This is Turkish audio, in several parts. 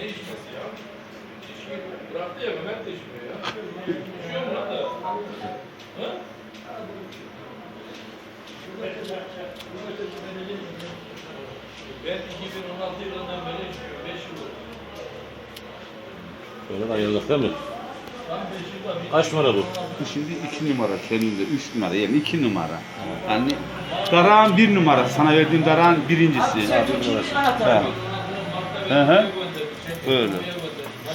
Ne içmesi ya? İçki bıraktı ya Mehmet de içmiyor ya. İçiyor mu lan da? Ha? Ben 2016 yılından beri içmiyorum. 5 yıl oldu. Öyle ayrılık değil mi? Tam 5 yılda bir Kaç numara bu? Şimdi iki numara senin de üç numara yani iki numara. Yani darağın bir numara sana verdiğim darağın birincisi. Bir numarası. He. Hı hı. Öyle.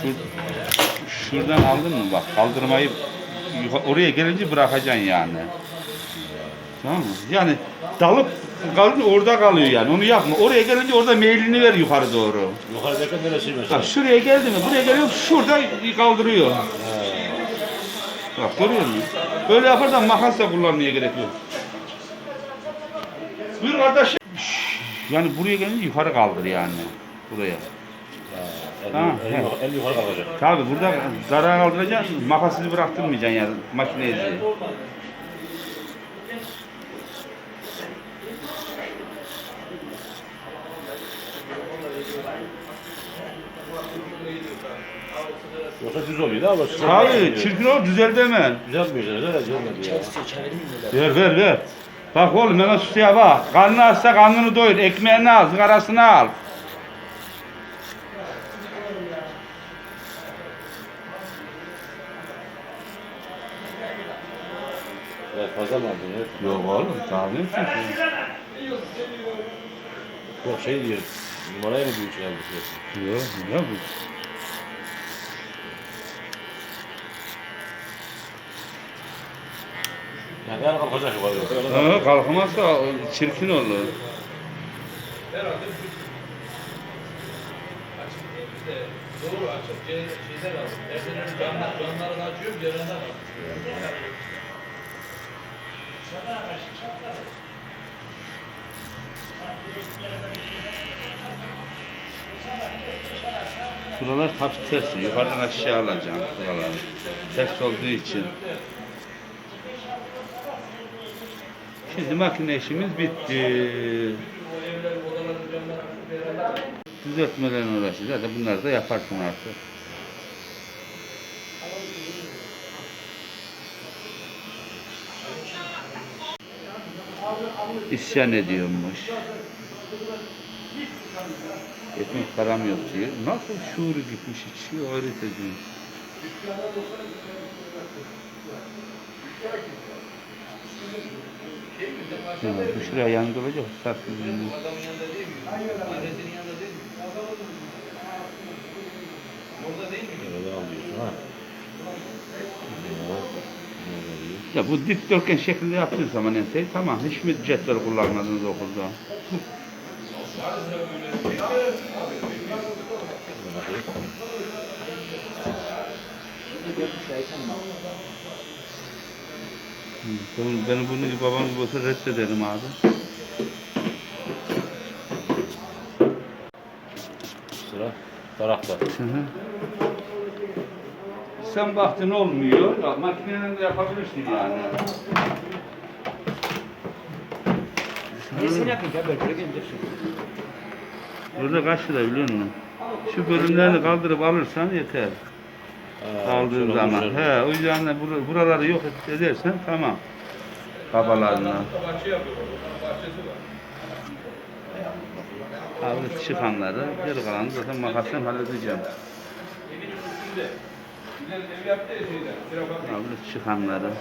Şur- şuradan aldın mı bak kaldırmayı oraya gelince bırakacaksın yani. Tamam mı? Yani dalıp kalınca orada kalıyor yani onu yapma. Oraya gelince orada meylini ver yukarı doğru. Yukarıdaki neresi mesela? Bak şuraya geldi mi buraya geliyor şurada kaldırıyor. Bak görüyor musun? Böyle yaparsan makas da kullanmaya gerek yok. Buyur kardeşim. Yani buraya gelince yukarı kaldır yani. Buraya. El, Ha, el, yukarı- el yukarı kalkacak. Tabi burada zarar kaldıracaksın, makasını bıraktırmayacaksın yani makine izi. Yoksa düz oluyor da ama. Tabi çirkin ol düzeldi hemen. Güzel mi güzel? Güzel düzelmedi ya. Ver ver ver. Bak oğlum hemen suya bak. Karnını açsa karnını doyur. Ekmeğini al, sigarasını al. Fazla mı aldın? Evet. Yok oğlum daha ne Yok şey diyor. Numarayı mı büyük çıkarmış? Yok ne bu? Yani kalkacak yukarı. Ha, kalkamazsa çirkin olur. Herhalde bir açık değil de doğru açık ce- şeyden aldım. Erdenin canlar, canlarını açıyorum, cerrahdan aldım. Buralar hafif ters. Yukarıdan aşağı alacağım buraları. Ters olduğu için. Şimdi makine işimiz bitti. Düzeltmelerini uğraşacağız. Zaten bunları da yaparsın artık. İsyan ediyormuş. Ekmek param yok diyor. Nasıl şuuru gitmiş içiyor hayret ediyorum. Hı, bu şuraya yanında olacak. Sarkı yüzünü. Adamın yanında değil mi? Annesinin yanında değil mi? Orada değil mi? Öyle alıyorsun ha. Ya bu dikdörtgen şeklinde yaptığın zaman enseyi tamam. Hiç mi cetvel kullanmadınız okulda? Hı, Ben, bunu babam gibi olsa reddederim abi. Sıra tarakta. Hı hı. Sen baktın olmuyor. Ya, makineyle de yapabilirsin yani. Nesini yapayım ya böyle böyle göndersin. Burada kaç lira biliyor musun? Şu bölümlerini kaldırıp alırsan yeter. Aldığın zaman. He, o yüzden de bur- buraları yok edersen tamam. Kabalarına. Abi çıkanları, geri kalanı zaten makasla halledeceğim. Abi çıkanları.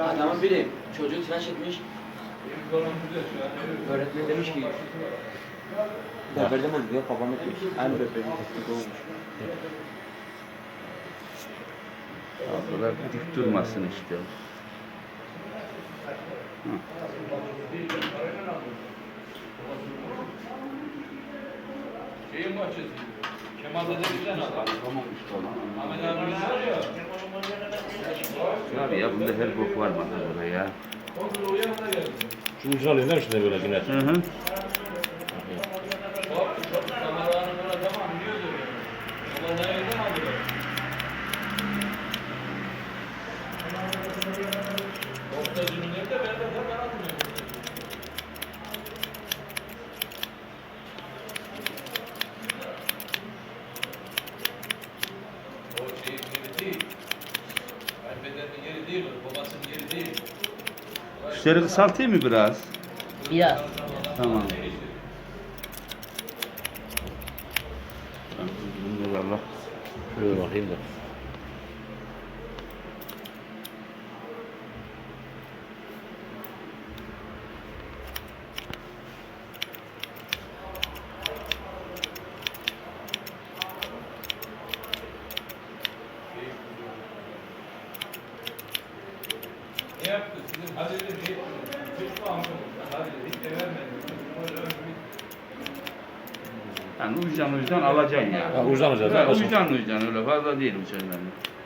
Adamın biri çocuğu tıraş etmiş. Öğretmen demiş ki Berberde mi diyor babam etmiş. Aynı berberin teknik olmuş. Ablalar dik durmasın işte. Hı. Şeyin bahçesi. Kemal'de de güzel adam. Ahmet abi var ya. Abi ya bunda her bok var bana burada ya. Şu ucunu alayım değil mi şimdi böyle yine? Hı hı. Bak, kameranın buna tamam biliyordu. Ama ne yerden aldılar? Ortacının nerede? Ben de ben atmıyorum. Kuşları kısaltayım mı biraz? Biraz. Tamam. Allah. Şöyle bakayım da. Ne yaptı? Sizin Halil'e ne etti? Hiç mi anlamadı? Halil'e hiç de vermedi. Böyle övmüş. Yani uçtan uçtan alacaksın ya. Ha, Ha, alacaksın. Uçtan uçtan öyle fazla değil uçanlar. İyi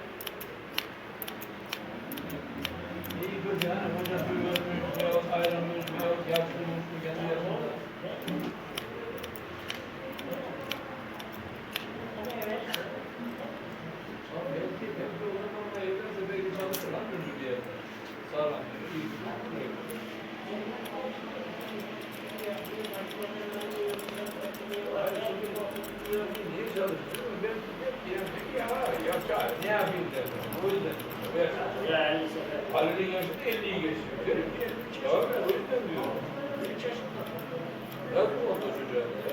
ne yapayım dedim. O yüzden diyorum. Halil'in yaşı da 50'yi geçiyor. Derim ki ya ben o yüzden diyorum. 3 yaşında. Ya bu o da çocuğa ya.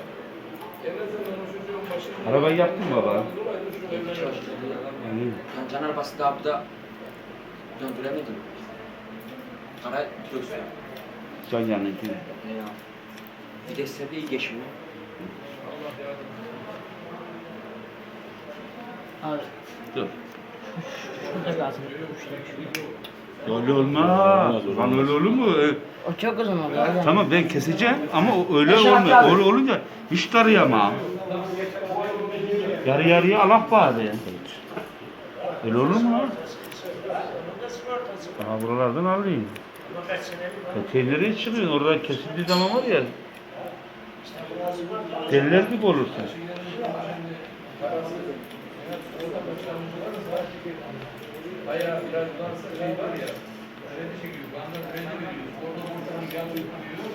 En azından o çocuğun başında... Arabayı yaptın mı baba? Evlere çalıştı. Yani can arabası da döndüremedim. Kara direksiyon. can yanınki. Ya. Vitesler de iyi geçmiyor. Allah yardım Abi Dur. şurada kalsın. Öyle olmaz. Olmaz, Lan öyle olur mu? E, O çok uzun oldu. abi. tamam ben keseceğim ama o öyle Aşağı olmuyor. abi. Öyle olunca hiç tarayamam. Yarı yarıya alak bari. Öyle olur mu lan? Aha buralardan alayım. Nereye çıkıyor? Oradan kesildiği zaman var ya. Deliler gibi olursun. Bayağı biraz varsa şey var ya, kredi çekiyor, bana kredi veriyor, orada oradan yanıyor diyor.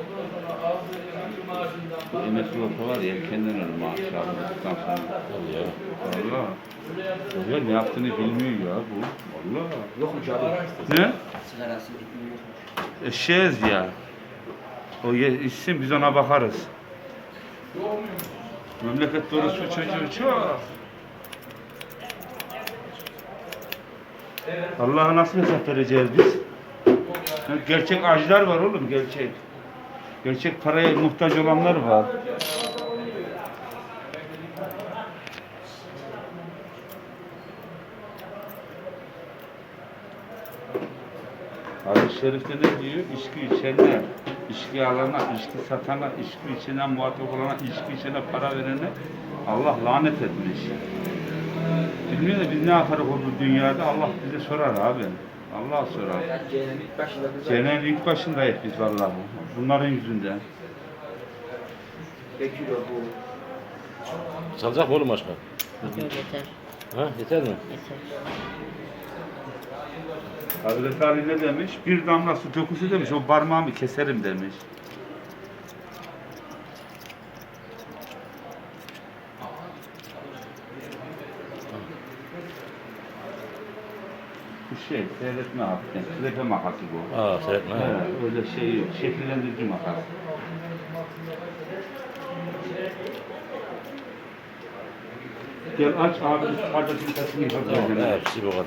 Ondan sonra aldığı emekli maaşından Bu emekli olsa var ya kendinden ölür maaşı aldıktan sonra. Ya. Valla. Ya ne yaptığını bilmiyor ya bu. Valla. Yokmuş abi. Ne? Sigarası bitmiyor. Eşeğiz ya. O ye- içsin biz ona bakarız. Memleket dolusu çocuğu çok. Allah'a nasıl hesap vereceğiz biz? Gerçek acılar var oğlum gerçek. Gerçek paraya muhtaç olanlar var. Hadis-i Şerif'te ne diyor? İçki içenler, içki alana, içki satana, içki içene muhatap olana, içki içene para verene Allah lanet etmiş. Bilmiyor da biz ne yaparız o bu dünyada Allah bize sorar abi. Allah sorar. Cehennemin ilk başındayız biz vallahi. Bunların yüzünden. Salacak mı oğlum başka? Yok yeter. Ha yeter mi? Yeter. Hazreti Ali ne demiş? Bir damla su dökülse demiş, o parmağımı keserim demiş. Bu şey, seyretme hafiften, sürepe makası bu. Aa seyretme. He, öyle şey yok, şekillendirici makas. Gel aç abi, üst kardeşin sesini yapacağım. Tamam hepsi bu kadar.